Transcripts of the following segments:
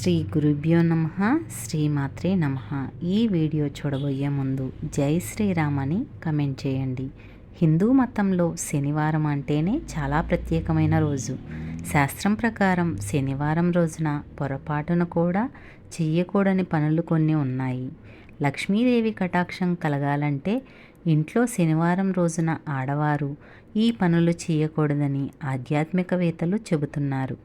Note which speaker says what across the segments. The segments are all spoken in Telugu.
Speaker 1: శ్రీ గురుభ్యో నమ శ్రీమాత్రే నమ. ఈ వీడియో చూడబోయే ముందు జై శ్రీరామ్ అని కమెంట్ చేయండి. హిందూ మతంలో శనివారం అంటేనే చాలా ప్రత్యేకమైన రోజు. శాస్త్రం ప్రకారం శనివారం రోజున పొరపాటున కూడా చెయ్యకూడని పనులు కొన్ని ఉన్నాయి. లక్ష్మీదేవి కటాక్షం కలగాలంటే ఇంట్లో శనివారం రోజున ఆడవారు ఈ పనులు చేయకూడదని ఆధ్యాత్మికవేత్తలు చెబుతున్నారు.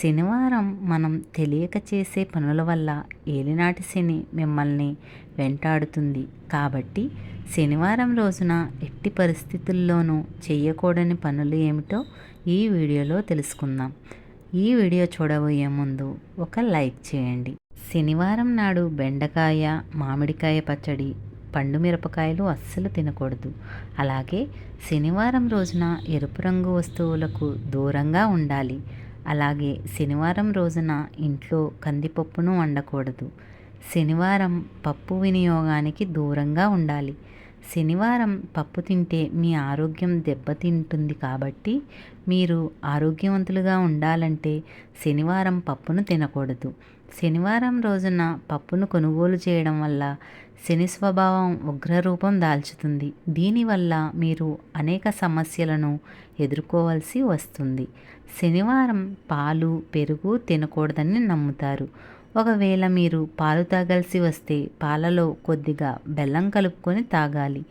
Speaker 1: శనివారం మనం తెలియక చేసే పనుల వల్ల ఏలినాటి శని మిమ్మల్ని వెంటాడుతుంది. కాబట్టి శనివారం రోజున ఎట్టి పరిస్థితుల్లోనూ చేయకూడని పనులు ఏమిటో ఈ వీడియోలో తెలుసుకుందాం. ఈ వీడియో చూడబోయే ముందు ఒక లైక్ చేయండి. శనివారం నాడు బెండకాయ మామిడికాయ పచ్చడి పండు మిరపకాయలు అస్సలు తినకూడదు. అలాగే శనివారం రోజున ఎరుపు రంగు వస్తువులకు దూరంగా ఉండాలి. అలాగే శనివారం రోజున ఇంట్లో కందిపప్పును వండకూడదు. శనివారం పప్పు వినియోగానికి దూరంగా ఉండాలి. శనివారం పప్పు తింటే మీ ఆరోగ్యం దెబ్బతింటుంది కాబట్టి మీరు ఆరోగ్యవంతులుగా ఉండాలంటే శనివారం పప్పును తినకూడదు. శనివారం రోజున పప్పును కొనుగోలు చేయడం వల్ల శని స్వభావం ఉగ్రరూపం దాల్చుతుంది. దీనివల్ల మీరు అనేక సమస్యలను ఎదుర్కోవాల్సి వస్తుంది. శనివారం పాలు పెరుగు తినకూడదని నమ్ముతారు. ఒకవేళ మీరు పాలు తాగాల్సి వస్తే పాలలో కొద్దిగా బెల్లం కలుపుకొని తాగాలి.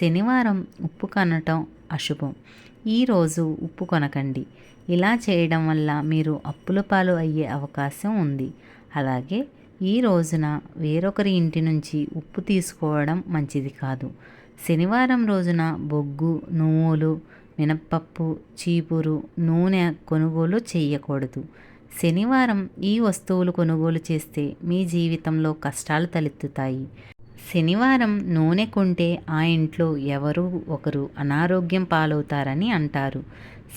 Speaker 1: శనివారం ఉప్పు కనటం అశుభం. ఈరోజు ఉప్పు కొనకండి. ఇలా చేయడం వల్ల మీరు అప్పుల పాలు అయ్యే అవకాశం ఉంది. అలాగే ఈ రోజున వేరొకరి ఇంటి నుంచి ఉప్పు తీసుకోవడం మంచిది కాదు. శనివారం రోజున బొగ్గు నువ్వులు మినప్పప్పు చీపురు నూనె కొనుగోలు చేయకూడదు. శనివారం ఈ వస్తువులు కొనుగోలు చేస్తే మీ జీవితంలో కష్టాలు తలెత్తుతాయి. శనివారం నూనె కొంటే ఆ ఇంట్లో ఎవరు ఒకరు అనారోగ్యం పాలవుతారని అంటారు.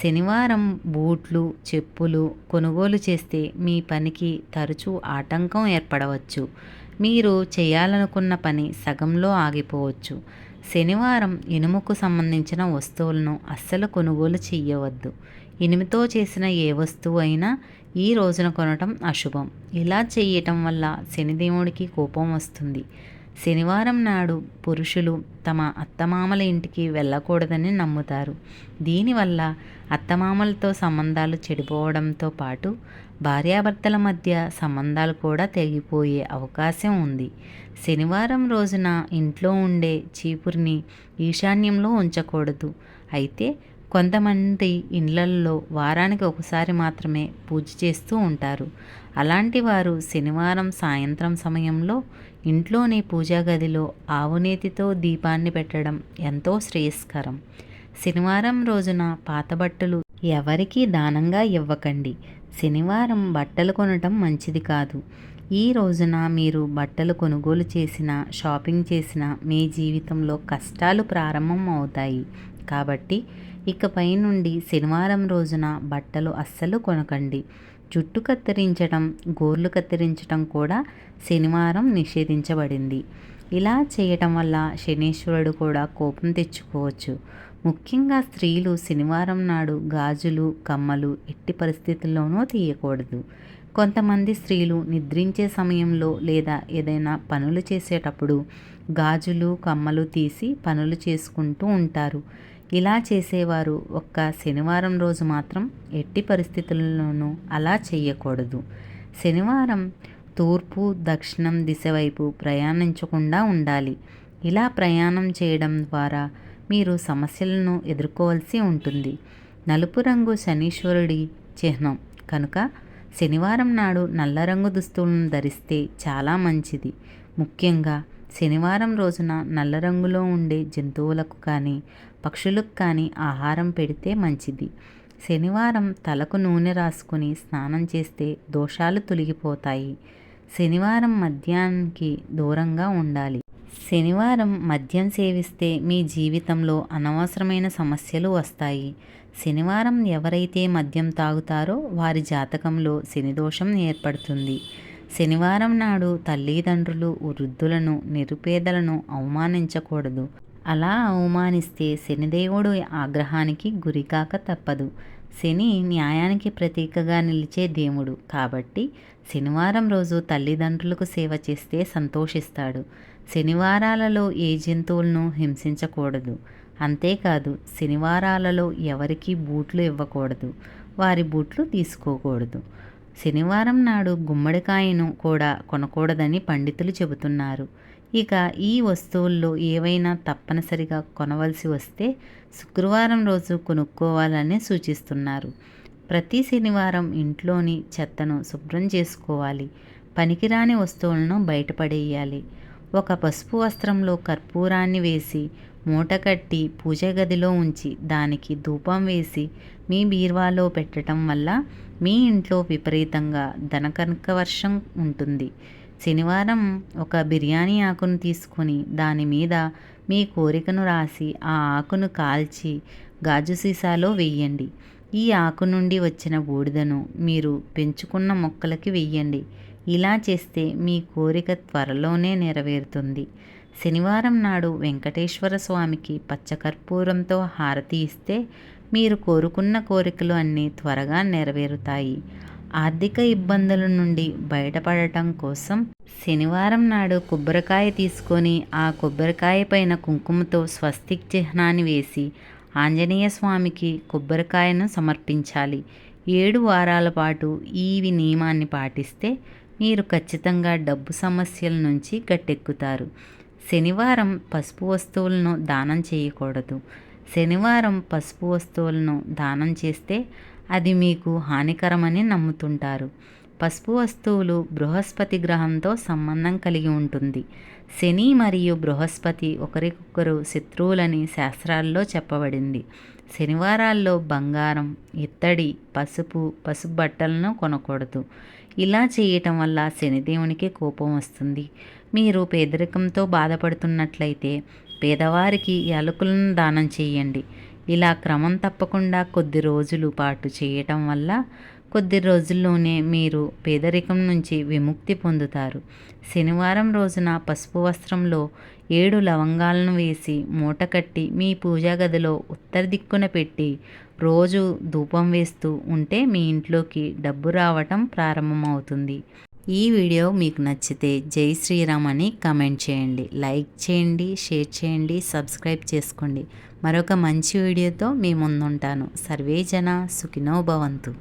Speaker 1: శనివారం బూట్లు చెప్పులు కొనుగోలు చేస్తే మీ పనికి తరచూ ఆటంకం ఏర్పడవచ్చు. మీరు చేయాలనుకున్న పని సగంలో ఆగిపోవచ్చు. శనివారం ఇనుముకు సంబంధించిన వస్తువులను అస్సలు కొనుగోలు చేయవద్దు ఇనుముతో చేసిన ఏ వస్తువు అయినా ఈ రోజున కొనటం అశుభం. ఇలా చేయటం వల్ల శనిదేవుడికి కోపం వస్తుంది. శనివారం నాడు పురుషులు తమ అత్తమామల ఇంటికి వెళ్ళకూడదని నమ్ముతారు. దీనివల్ల అత్తమామలతో సంబంధాలు చెడిపోవడంతో పాటు భార్యాభర్తల మధ్య సంబంధాలు కూడా తెగిపోయే అవకాశం ఉంది. శనివారం రోజున ఇంట్లో ఉండే చీపురిని ఈశాన్యంలో ఉంచకూడదు. అయితే కొంతమంది ఇండ్లల్లో వారానికి ఒకసారి మాత్రమే పూజ చేస్తూ ఉంటారు. అలాంటి వారు శనివారం సాయంత్రం సమయంలో ఇంట్లోని పూజా గదిలో ఆవునేతితో దీపాన్ని పెట్టడం ఎంతో శ్రేయస్కరం. శనివారం రోజున పాత బట్టలు ఎవరికీ దానంగా ఇవ్వకండి. శనివారం బట్టలు కొనటం మంచిది కాదు. ఈ రోజున మీరు బట్టలు కొనుగోలు చేసిన షాపింగ్ చేసిన మీ జీవితంలో కష్టాలు ప్రారంభం అవుతాయి. కాబట్టి ఇకపై నుండి శనివారం రోజున బట్టలు అస్సలు కొనకండి. జుట్టు కత్తిరించడం గోర్లు కత్తిరించడం కూడా శనివారం నిషేధించబడింది. ఇలా చేయటం వల్ల శనీశ్వరుడు కూడా కోపం తెచ్చుకోవచ్చు. ముఖ్యంగా స్త్రీలు శనివారం నాడు గాజులు కమ్మలు ఎట్టి పరిస్థితుల్లోనూ తీయకూడదు. కొంతమంది స్త్రీలు నిద్రించే సమయంలో లేదా ఏదైనా పనులు చేసేటప్పుడు గాజులు కమ్మలు తీసి పనులు చేసుకుంటూ ఉంటారు. ఇలా చేసేవారు ఒక్క శనివారం రోజు మాత్రం ఎట్టి పరిస్థితుల్లోనూ అలా చేయకూడదు. శనివారం తూర్పు దక్షిణం దిశ వైపు ప్రయాణించకుండా ఉండాలి. ఇలా ప్రయాణం చేయడం ద్వారా మీరు సమస్యలను ఎదుర్కోవాల్సి ఉంటుంది. నలుపు రంగు శనీశ్వరుడి చిహ్నం కనుక శనివారం నాడు నల్ల రంగు దుస్తులను ధరిస్తే చాలా మంచిది. ముఖ్యంగా శనివారం రోజున నల్ల రంగులో ఉండే జంతువులకు కానీ పక్షులకు కానీ ఆహారం పెడితే మంచిది. శనివారం తలకు నూనె రాసుకుని స్నానం చేస్తే దోషాలు తొలగిపోతాయి. శనివారం మద్యానికి దూరంగా ఉండాలి. శనివారం మద్యం సేవిస్తే మీ జీవితంలో అనవసరమైన సమస్యలు వస్తాయి. శనివారం ఎవరైతే మద్యం తాగుతారో వారి జాతకంలో శనిదోషం ఏర్పడుతుంది. శనివారం నాడు తల్లిదండ్రులు వృద్ధులను నిరుపేదలను అవమానించకూడదు. అలా అవమానిస్తే శనిదేవుడు ఆగ్రహానికి గురికాక తప్పదు. శని న్యాయానికి ప్రతీకగా నిలిచే దేవుడు కాబట్టి శనివారం రోజు తల్లిదండ్రులకు సేవ చేస్తే సంతోషిస్తాడు. శనివారాలలో ఏ జంతువులను హింసించకూడదు. అంతేకాదు శనివారాలలో ఎవరికీ బూట్లు ఇవ్వకూడదు. వారి బూట్లు తీసుకోకూడదు. శనివారం నాడు గుమ్మడికాయను కూడా కొనకూడదని పండితులు చెబుతున్నారు. ఇక ఈ వస్తువుల్లో ఏవైనా తప్పనిసరిగా కొనవలసి వస్తే శుక్రవారం రోజు కొనుక్కోవాలని సూచిస్తున్నారు. ప్రతి శనివారం ఇంట్లోని చెత్తను శుభ్రం చేసుకోవాలి. పనికిరాని వస్తువులను బయటపడేయాలి. ఒక పసుపు వస్త్రంలో కర్పూరాన్ని వేసి మూట కట్టి పూజ గదిలో ఉంచి దానికి ధూపం వేసి మీ బీర్వాలో పెట్టడం వల్ల మీ ఇంట్లో విపరీతంగా ధనకనక వర్షం ఉంటుంది. శనివారం ఒక బిర్యానీ ఆకును తీసుకొని దాని మీద మీ కోరికను రాసి ఆ ఆకును కాల్చి గాజు సీసాలో వేయండి. ఈ ఆకు నుండి వచ్చిన బూడిదను మీరు పెంచుకున్న మొక్కలకి వెయ్యండి ఇలా చేస్తే మీ కోరిక త్వరలోనే నెరవేరుతుంది. శనివారం నాడు వెంకటేశ్వర స్వామికి పచ్చకర్పూరంతో హారతి ఇస్తే మీరు కోరుకున్న కోరికలు అన్నీ త్వరగా నెరవేరుతాయి. ఆర్థిక ఇబ్బందుల నుండి బయటపడటం కోసం శనివారం నాడు కొబ్బరికాయ తీసుకొని ఆ కొబ్బరికాయ పైన కుంకుమతో స్వస్తిక్ చిహ్నాన్ని వేసి ఆంజనేయ స్వామికి కొబ్బరికాయను సమర్పించాలి. ఏడు వారాల పాటు ఈ నియమాన్ని పాటిస్తే మీరు ఖచ్చితంగా డబ్బు సమస్యల నుంచి గట్టెక్కుతారు. శనివారం పసుపు వస్తువులను దానం చేయకూడదు. శనివారం పసుపు వస్తువులను దానం చేస్తే అది మీకు హానికరమని నమ్ముతుంటారు. పసుపు వస్తువులు బృహస్పతి గ్రహంతో సంబంధం కలిగి ఉంటుంది. శని మరియు బృహస్పతి ఒకరికొకరు శత్రువులని శాస్త్రాల్లో చెప్పబడింది. శనివారాల్లో బంగారం ఇత్తడి పసుపు పసుపు బట్టలను కొనకూడదు. ఇలా చేయటం వల్ల శనిదేవునికి కోపం వస్తుంది. మీరు పేదరికంతో బాధపడుతున్నట్లయితే పేదవారికి ఎలుకలను దానం చేయండి. ఇలా క్రమం తప్పకుండా కొద్ది రోజులు పాటు చేయటం వల్ల కొద్ది రోజుల్లోనే మీరు పేదరికం నుంచి విముక్తి పొందుతారు. శనివారం రోజున పసుపు వస్త్రంలో ఏడు లవంగాలను వేసి మూట కట్టి మీ పూజా గదిలో ఉత్తర దిక్కున పెట్టి రోజు ధూపం వేస్తూ ఉంటే మీ ఇంట్లోకి డబ్బు రావటం ప్రారంభమవుతుంది. ఈ వీడియో మీకు నచ్చితే జై శ్రీరామ్ అని కమెంట్ చేయండి. లైక్ చేయండి షేర్ చేయండి సబ్స్క్రైబ్ చేసుకోండి. మరొక మంచి వీడియోతో మీ ముందుంటాను. సర్వే జన సుఖినో భవంతు.